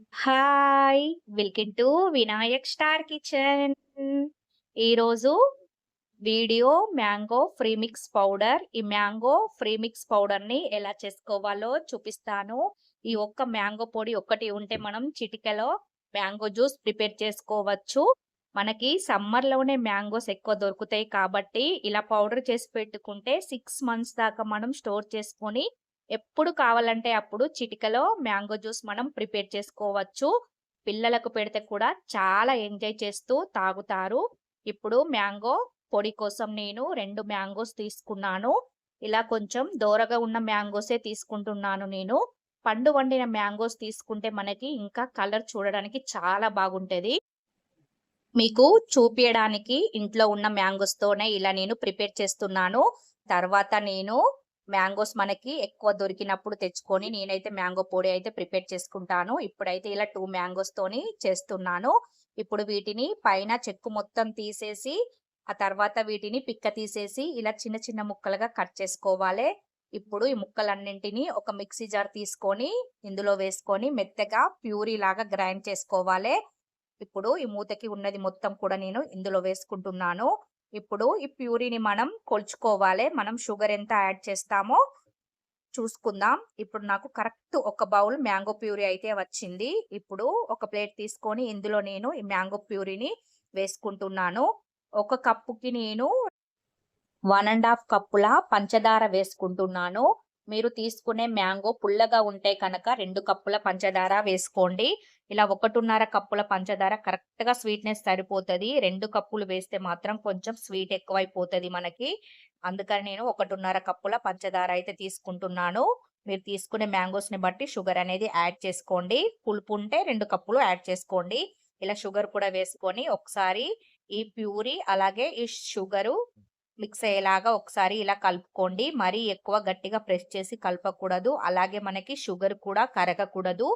Hi welcome to Vinayak star kitchen. ఈరోజు video mango premix powder. ఈ mango premix పౌడర్ని ఎలా చేసుకోవాలో చూపిస్తాను. ఈ ఒక్క మ్యాంగో పొడి ఒక్కటి ఉంటే మనం చిటికలో మ్యాంగో జ్యూస్ ప్రిపేర్ చేసుకోవచ్చు. మనకి సమ్మర్లోనే మ్యాంగోస్ ఎక్కువ దొరుకుతాయి కాబట్టి ఇలా పౌడర్ చేసి పెట్టుకుంటే సిక్స్ మంత్స్ దాకా మనం స్టోర్ చేసుకొని ఎప్పుడు కావాలంటే అప్పుడు చిటికలో మ్యాంగో జ్యూస్ మనం ప్రిపేర్ చేసుకోవచ్చు. పిల్లలకు పెడితే కూడా చాలా ఎంజాయ్ చేస్తూ తాగుతారు. ఇప్పుడు మ్యాంగో పొడి కోసం నేను రెండు మ్యాంగోస్ తీసుకున్నాను. ఇలా కొంచెం దూరగా ఉన్న మ్యాంగోసే తీసుకుంటున్నాను నేను. పండు వండిన మ్యాంగోస్ తీసుకుంటే మనకి ఇంకా కలర్ చూడడానికి చాలా బాగుంటుంది. మీకు చూపించడానికి ఇంట్లో ఉన్న మ్యాంగోస్తోనే ఇలా నేను ప్రిపేర్ చేస్తున్నాను. తర్వాత నేను మ్యాంగోస్ మనకి ఎక్కువ దొరికినప్పుడు తెచ్చుకొని నేనైతే మ్యాంగో పొడి అయితే ప్రిపేర్ చేసుకుంటాను. ఇప్పుడైతే ఇలా టూ మ్యాంగోస్ తోని చేస్తున్నాను. ఇప్పుడు వీటిని పైన చెక్కు మొత్తం తీసేసి ఆ తర్వాత వీటిని పిక్క తీసేసి ఇలా చిన్న చిన్న ముక్కలుగా కట్ చేసుకోవాలి. ఇప్పుడు ఈ ముక్కలన్నింటినీ ఒక మిక్సీ జార్ తీసుకొని ఇందులో వేసుకొని మెత్తగా ప్యూరీ లాగా గ్రైండ్ చేసుకోవాలి. ఇప్పుడు ఈ మూతకి ఉన్నది మొత్తం కూడా నేను ఇందులో వేసుకుంటున్నాను. ఇప్పుడు ఈ ప్యూరీని మనం కొలుచుకోవాలి. మనం షుగర్ ఎంత యాడ్ చేస్తామో చూసుకుందాం. ఇప్పుడు నాకు కరెక్ట్ ఒక బౌల్ మ్యాంగో ప్యూరీ అయితే వచ్చింది. ఇప్పుడు ఒక ప్లేట్ తీసుకొని ఇందులో నేను ఈ మ్యాంగో ప్యూరీని వేసుకుంటున్నాను. ఒక కప్పుకి నేను వన్ అండ్ హాఫ్ కప్పుల పంచదార వేసుకుంటున్నాను. మీరు తీసుకునే మ్యాంగో పుల్లగా ఉంటే కనుక రెండు కప్పుల పంచదార వేసుకోండి. ఇలా ఒకటిన్నర కప్పుల పంచదార కరెక్ట్గా స్వీట్నెస్ సరిపోతుంది. రెండు కప్పులు వేస్తే మాత్రం కొంచెం స్వీట్ ఎక్కువైపోతుంది మనకి. అందుకని నేను ఒకటిన్నర కప్పుల పంచదార అయితే తీసుకుంటున్నాను. మీరు తీసుకునే మ్యాంగోస్ని బట్టి షుగర్ అనేది యాడ్ చేసుకోండి. పులుపు ఉంటే రెండు కప్పులు యాడ్ చేసుకోండి. ఇలా షుగర్ కూడా వేసుకొని ఒకసారి ఈ ప్యూరీ అలాగే ఈ షుగరు మిక్స్ అయ్యేలాగా ఒకసారి ఇలా కలుపుకోండి. మరీ ఎక్కువ గట్టిగా ప్రెస్ చేసి కలపకూడదు. అలాగే మనకి షుగర్ కూడా కరగకూడదు.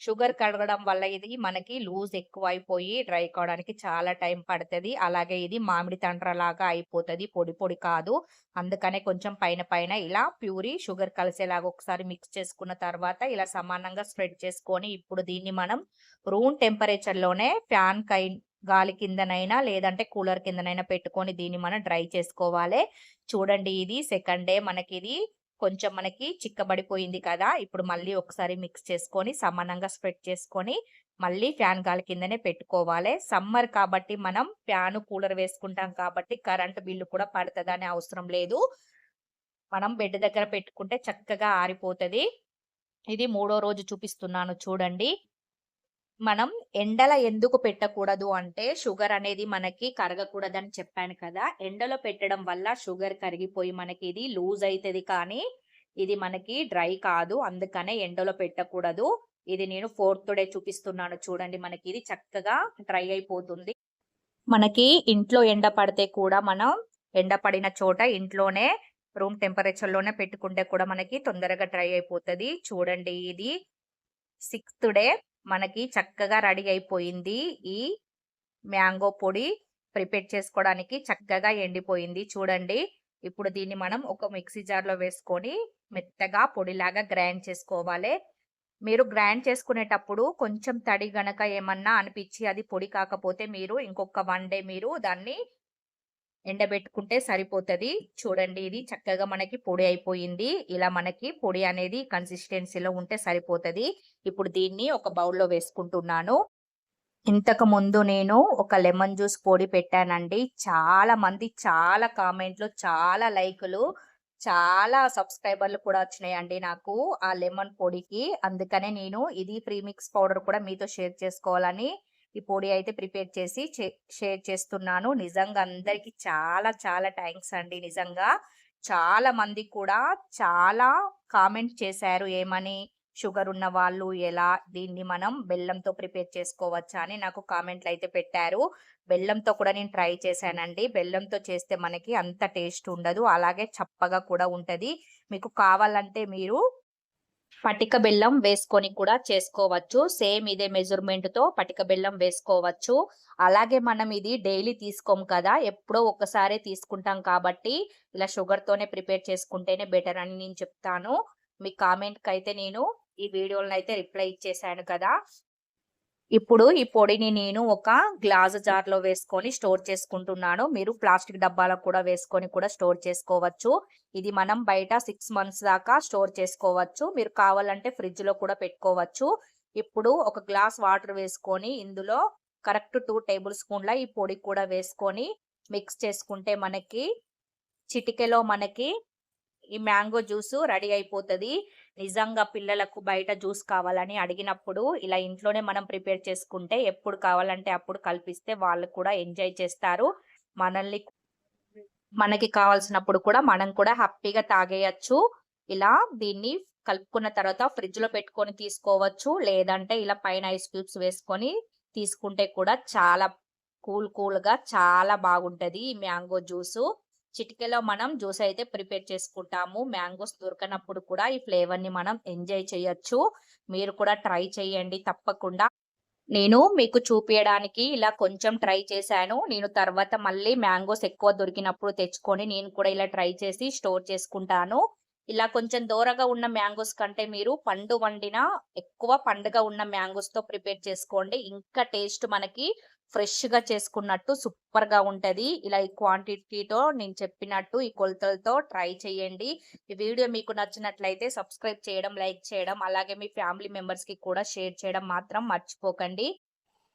షుగర్ కడగడం వల్ల ఇది మనకి లూజ్ ఎక్కువ అయిపోయి డ్రై కావడానికి చాలా టైం పడుతుంది. అలాగే ఇది మామిడి తండ్రలాగా అయిపోతుంది. పొడి పొడి కాదు. అందుకనే కొంచెం పైన పైన ఇలా ప్యూరీ షుగర్ కలిసేలాగా ఒకసారి మిక్స్ చేసుకున్న తర్వాత ఇలా సమానంగా స్ప్రెడ్ చేసుకొని ఇప్పుడు దీన్ని మనం రూమ్ టెంపరేచర్లోనే ఫ్యాన్ కై గాలి కిందనైనా లేదంటే కూలర్ కిందనైనా పెట్టుకొని దీన్ని మనం డ్రై చేసుకోవాలి. చూడండి ఇది సెకండ్ డే మనకి ఇది కొంచెం మనకి చిక్కబడిపోయింది కదా ఇప్పుడు మళ్ళీ ఒకసారి మిక్స్ చేసుకొని సమానంగా స్ప్రెడ్ చేసుకొని మళ్ళీ ఫ్యాన్ గాలి కిందనే పెట్టుకోవాలి. సమ్మర్ కాబట్టి మనం ఫ్యాన్ కూలర్ వేసుకుంటాం కాబట్టి కరెంట్ బిల్లు కూడా పడుతుంది అవసరం లేదు. మనం బెడ్ దగ్గర పెట్టుకుంటే చక్కగా ఆరిపోతుంది. ఇది మూడో రోజు చూపిస్తున్నాను చూడండి. మనం ఎండల ఎందుకు పెట్టకూడదు అంటే షుగర్ అనేది మనకి కరగకూడదని చెప్పాను కదా. ఎండలో పెట్టడం వల్ల షుగర్ కరిగిపోయి మనకి ఇది లూజ్ అవుతుంది కానీ ఇది మనకి డ్రై కాదు. అందుకనే ఎండలో పెట్టకూడదు. ఇది నేను ఫోర్త్ డే చూపిస్తున్నాను చూడండి. మనకి ఇది చక్కగా డ్రై అయిపోతుంది. మనకి ఇంట్లో ఎండ పడితే కూడా మనం ఎండ పడిన చోట ఇంట్లోనే రూమ్ టెంపరేచర్లోనే పెట్టుకుంటే కూడా మనకి తొందరగా డ్రై అయిపోతుంది. చూడండి ఇది సిక్స్త్ డే. మనకి చక్కగా రెడీ అయిపోయింది ఈ మ్యాంగో పొడి. ప్రిపేర్ చేసుకోవడానికి చక్కగా ఎండిపోయింది చూడండి. ఇప్పుడు దీన్ని మనం ఒక మిక్సీ జార్లో వేసుకొని మెత్తగా పొడిలాగా గ్రైండ్ చేసుకోవాలి. మీరు గ్రైండ్ చేసుకునేటప్పుడు కొంచెం తడి గనక ఏమన్నా అనిపించి అది పొడి కాకపోతే మీరు ఇంకొక వన్ డే మీరు దాన్ని ఎండబెట్టుకుంటే సరిపోతుంది. చూడండి ఇది చక్కగా మనకి పొడి అయిపోయింది. ఇలా మనకి పొడి అనేది కన్సిస్టెన్సీలో ఉంటే సరిపోతుంది. ఇప్పుడు దీన్ని ఒక బౌల్లో వేసుకుంటున్నాను. ఇంతకు ముందు నేను ఒక లెమన్ జ్యూస్ పొడి పెట్టానండి. చాలా మంది చాలా కామెంట్లు చాలా లైకులు చాలా సబ్స్క్రైబర్లు కూడా వచ్చినాయండి నాకు ఆ లెమన్ పొడికి. అందుకనే నేను ఇది ఫ్రీ మిక్స్ పౌడర్ కూడా మీతో షేర్ చేసుకోవాలని ఈ పొడి అయితే ప్రిపేర్ చేసి షేర్ చేస్తున్నాను. నిజంగా అందరికీ చాలా చాలా థ్యాంక్స్ అండి. నిజంగా చాలా మంది కూడా చాలా కామెంట్ చేశారు. ఏమని? షుగర్ ఉన్న వాళ్ళు ఎలా? దీన్ని మనం బెల్లంతో ప్రిపేర్ చేసుకోవచ్చా అని నాకు కామెంట్లు అయితే పెట్టారు. బెల్లంతో కూడా నేను ట్రై చేశానండి. బెల్లంతో చేస్తే మనకి అంత టేస్ట్ ఉండదు. అలాగే చప్పగా కూడా ఉంటుంది. మీకు కావాలంటే మీరు పటిక బెల్లం వేసుకొని కూడా చేసుకోవచ్చు. సేమ్ ఇదే మెజర్మెంట్తో పటిక బెల్లం వేసుకోవచ్చు. అలాగే మనం ఇది డైలీ తీసుకోం కదా. ఎప్పుడో ఒకసారి తీసుకుంటాం కాబట్టి ఇలా షుగర్ తోనే ప్రిపేర్ చేసుకుంటేనే బెటర్ అని నేను చెప్తాను. మీ కామెంట్కి అయితే నేను ఈ వీడియోలను అయితే రిప్లై ఇచ్చేసాను కదా. ఇప్పుడు ఈ పొడిని నేను ఒక గ్లాస్ జార్లో వేసుకొని స్టోర్ చేసుకుంటున్నాను. మీరు ప్లాస్టిక్ డబ్బాలకు కూడా వేసుకొని కూడా స్టోర్ చేసుకోవచ్చు. ఇది మనం బయట సిక్స్ మంత్స్ దాకా స్టోర్ చేసుకోవచ్చు. మీరు కావాలంటే ఫ్రిడ్జ్లో కూడా పెట్టుకోవచ్చు. ఇప్పుడు ఒక గ్లాస్ వాటర్ వేసుకొని ఇందులో కరెక్ట్ టూ టేబుల్ స్పూన్ల ఈ పొడి కూడా వేసుకొని మిక్స్ చేసుకుంటే మనకి చిటికెలో మనకి ఈ మ్యాంగో జ్యూస్ రెడీ అయిపోతుంది. నిజంగా పిల్లలకు బయట జ్యూస్ కావాలని అడిగినప్పుడు ఇలా ఇంట్లోనే మనం ప్రిపేర్ చేసుకుంటే ఎప్పుడు కావాలంటే అప్పుడు కల్పిస్తే వాళ్ళు కూడా ఎంజాయ్ చేస్తారు. మనల్ని మనకి కావాల్సినప్పుడు కూడా మనం కూడా హ్యాపీగా తాగేయచ్చు. ఇలా దీన్ని కలుపుకున్న తర్వాత ఫ్రిడ్జ్లో పెట్టుకొని తీసుకోవచ్చు. లేదంటే ఇలా పైన ఐస్ క్యూబ్స్ వేసుకొని తీసుకుంటే కూడా చాలా కూల్ కూల్గా చాలా బాగుంటది ఈ మ్యాంగో జ్యూస్. చిటికెలో మనం జ్యూస్ అయితే ప్రిపేర్ చేసుకుంటాము. మ్యాంగోస్ దొరకనప్పుడు కూడా ఈ ఫ్లేవర్ని మనం ఎంజాయ్ చేయొచ్చు. మీరు కూడా ట్రై చేయండి తప్పకుండా. నేను మీకు చూపించడానికి ఇలా కొంచెం ట్రై చేశాను. నేను తర్వాత మళ్ళీ మ్యాంగోస్ ఎక్కువ దొరికినప్పుడు తెచ్చుకొని నేను కూడా ఇలా ట్రై చేసి స్టోర్ చేసుకుంటాను. ఇలా కొంచెం దూరగా ఉన్న మ్యాంగోస్ కంటే మీరు పండు వండిన ఎక్కువ పండుగ ఉన్న మ్యాంగోస్తో ప్రిపేర్ చేసుకోండి. ఇంకా టేస్ట్ మనకి ఫ్రెష్గా చేసుకున్నట్టు సూపర్గా ఉంటుంది. ఇలా ఈ క్వాంటిటీతో నేను చెప్పినట్టు ఈ కొలతలతో ట్రై చేయండి. ఈ వీడియో మీకు నచ్చినట్లయితే సబ్స్క్రైబ్ చేయడం లైక్ చేయడం అలాగే మీ ఫ్యామిలీ మెంబర్స్కి కూడా షేర్ చేయడం మాత్రం మర్చిపోకండి.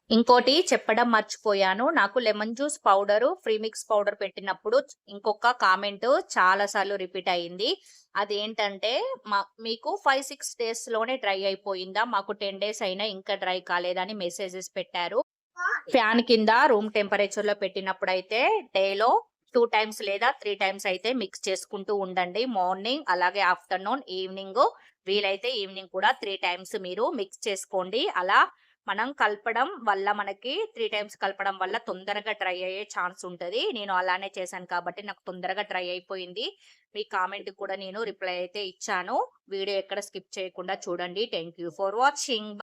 ఇంకోటి చెప్పడం మర్చిపోయాను. నాకు lemon juice powder premix powder పెట్టినప్పుడు ఇంకొక కామెంట్ చాలా సార్లు రిపీట్ అయింది. అదేంటంటే మా మీకు ఫైవ్ సిక్స్ డేస్లోనే డ్రై అయిపోయిందా? మాకు టెన్ డేస్ అయినా ఇంకా డ్రై కాలేదని మెసేజెస్ పెట్టారు. ఫ్యాన్ కింద రూమ్ టెంపరేచర్లో పెట్టినప్పుడు అయితే డేలో టూ టైమ్స్ లేదా త్రీ టైమ్స్ అయితే మిక్స్ చేసుకుంటూ ఉండండి. మార్నింగ్ అలాగే ఆఫ్టర్నూన్ ఈవినింగ్ వీలైతే ఈవినింగ్ కూడా త్రీ టైమ్స్ మీరు మిక్స్ చేసుకోండి. అలా మనం కలపడం వల్ల మనకి త్రీ టైమ్స్ కలపడం వల్ల తొందరగా డ్రై అయ్యే ఛాన్స్ ఉంటుంది. నేను అలానే చేశాను కాబట్టి నాకు తొందరగా డ్రై అయిపోయింది. మీ కామెంట్ కూడా నేను రిప్లై అయితే ఇచ్చాను. వీడియో ఎక్కడ స్కిప్ చేయకుండా చూడండి. Thank you for watching